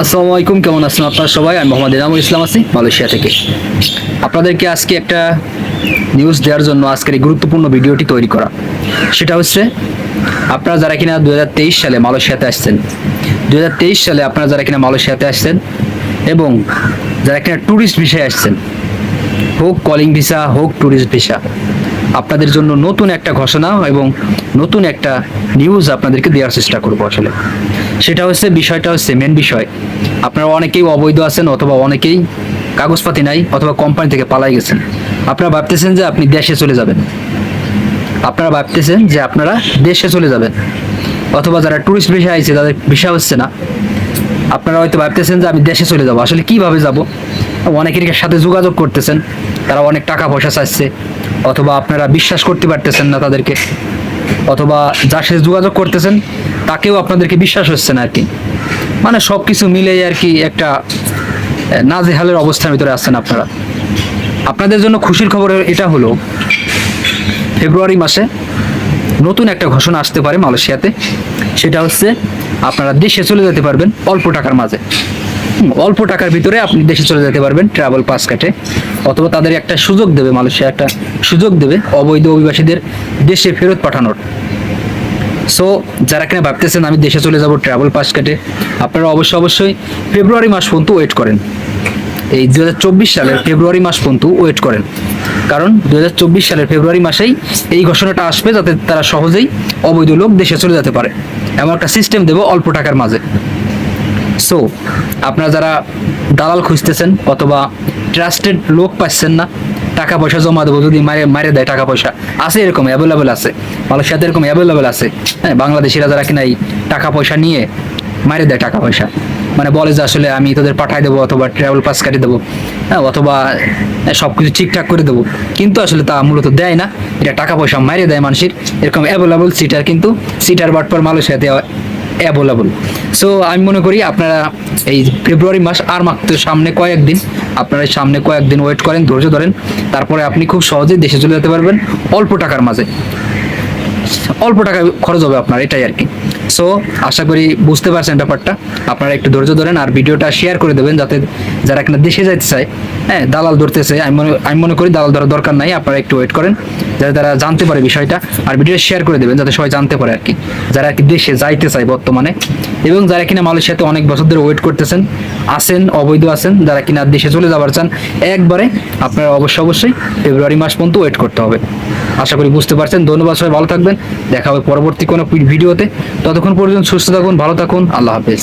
আসসালামু আলাইকুম, কেমন আছেন আপনারা সবাই? আমি মোহাম্মদ এনামুল ইসলাম আছি মালয়েশিয়া থেকে। আপনাদেরকে আজকে একটা নিউজ দেওয়ার জন্য আজকের এই গুরুত্বপূর্ণ ভিডিওটি তৈরি করা। সেটা হচ্ছে, আপনারা যারা কিনা দু হাজার তেইশ সালে মালয়েশিয়াতে আসছেন দু হাজার তেইশ সালে আপনারা যারা কিনা মালয়েশিয়াতে আসছেন এবং যারা কিনা ট্যুরিস্ট ভিসায় আসছেন, হোক কলিং ভিসা হোক ট্যুরিস্ট ভিসা আপনাদের জন্য নতুন একটা ঘোষণা এবং নতুন একটা নিউজ আপনাদেরকে দেওয়ার চেষ্টা করব আসলে। সেটা হচ্ছে বিষয়টা হচ্ছে মেন বিষয়। আপনারা অনেকেই অবৈধ আছেন অথবা অনেকেই কাগজপাতি নাই অথবা কোম্পানি থেকে পালাই গেছেন। আপনারা ভাবতেছেন যে আপনি দেশে চলে যাবেন। আপনারা ভাবতেছেন যে আপনারা দেশে চলে যাবেন। অথবা যারা ট্যুরিস্ট ভিসা আইছে, তাদের ভিসা হচ্ছে না। আপনারা হয়তো ভাবতেছেন যে আমি দেশে চলে যাব। আসলে কীভাবে যাব? অনেকের সাথে যোগাযোগ করতেছেন। তারা অনেক টাকা পয়সা চাচ্ছে অথবা আপনারা বিশ্বাস করতে পারতেছেন না তাদেরকে। অথবা যার সাথে যোগাযোগ করতেছেন তাকেও আপনাদেরকে বিশ্বাস হচ্ছে না আর কি। মানে সব কিছু মিলেই আর কি একটা নাজেহালের অবস্থার ভিতরে আছেন আপনারা। আপনাদের জন্য খুশির খবর এটা হলো, ফেব্রুয়ারি মাসে নতুন একটা ঘোষণা আসতে পারে মালয়েশিয়াতে। সেটা হচ্ছে আপনারা দেশে চলে যেতে পারবেন অল্প টাকার মাঝে। অল্প টাকার ভিতরে আপনি দেশে চলে যেতে পারবেন ট্রাভেল পাস কাটে অথবা তাদের একটা সুযোগ দেবে, মালয়েশিয়া একটা সুযোগ দেবে অবৈধ অভিবাসীদের দেশে ফেরত পাঠানোর। সো যারা কিনা ভাবতেছেন আমি দেশে চলে যাব ট্রাভেল পাস কাটে আপনারা অবশ্যই অবশ্যই ফেব্রুয়ারি মাস পর্যন্ত ওয়েট করেন। এই দু হাজার চব্বিশ সালের ফেব্রুয়ারি মাস পর্যন্ত ওয়েট করেন। কারণ দু হাজার চব্বিশ সালের ফেব্রুয়ারি মাসেই এই ঘোষণাটা আসবে যাতে তারা সহজেই অবৈধ লোক দেশে চলে যেতে পারে। এমন একটা সিস্টেম দেবো অল্প টাকার মাঝে। সো আপনারা যারা দালাল খুঁজতেছেন অথবা ট্রাস্টেড লোক পাচ্ছেন না টাকা পয়সা জমা দেবো, যদি মারে মারে দেয় টাকা পয়সা। আছে এরকম অ্যাভেলেবেল আছে। মালয়েশিয়াতে এরকম অ্যাভেলেবেল আছে। হ্যাঁ বাংলাদেশিরা যারা কিনা এই টাকা পয়সা নিয়ে মারে দেয় টাকা পয়সা মানে বলে যে আসলে আমি তোদের পাঠাই দেবো অথবা ট্রাভেল পাস কাটিয়ে দেবো হ্যাঁ অথবা সব কিছু ঠিকঠাক করে দেবো। কিন্তু আসলে তা মূলত দেয় না। এটা টাকা পয়সা মারিয়ে দেয় মানুষের। এরকম অ্যাভেলেবল সিটার কিন্তু সিটার বাটপার মালয়েশিয়াতে অ্যাভেলেবল সো আমি মনে করি আপনারা এই ফেব্রুয়ারি মাস আর মাত্র সামনে কয়েকদিন, আপনারা সামনে কয়েকদিন ওয়েট করেন, ধৈর্য ধরেন। তারপরে আপনি খুব সহজেই দেশে চলে যেতে পারবেন অল্প টাকার মাঝে। অল্প টাকা খরচ হবে আপনার, এটাই আর কি। সো আশা করি বুঝতে পারছেন ব্যাপারটা। আপনারা একটু ধৈর্য ধরেন আর ভিডিওটা শেয়ার করে দেবেন যাতে যারা কিনা দেশে যাইতে চায় হ্যাঁ দালাল ধরতেছে, আমি মনে আমি মনে করি দালাল ধরার দরকার নাই, আপনারা একটু ওয়েট করেন, যাতে তারা জানতে পারে বিষয়টা আর ভিডিওটা শেয়ার করে দেবেন যাতে সবাই জানতে পারে আর কি। যারা আর কি দেশে যাইতে চায় বর্তমানে, এবং যারা কিনা মালয়েশিয়াতে অনেক বছর ধরে ওয়েট করতেছেন আসেন অবৈধ আছেন, যারা কিনা দেশে চলে যাবার চান, একবারে আপনারা অবশ্যই অবশ্যই ফেব্রুয়ারি মাস পর্যন্ত ওয়েট করতে হবে। আশা করি বুঝতে পারছেন। ধন্যবাদ সবাই, ভালো থাকবেন। দেখা হবে পরবর্তী কোনো ভিডিওতে। ততক্ষণ পর্যন্ত সুস্থ থাকুন ভালো থাকুন আল্লাহ হাফেজ।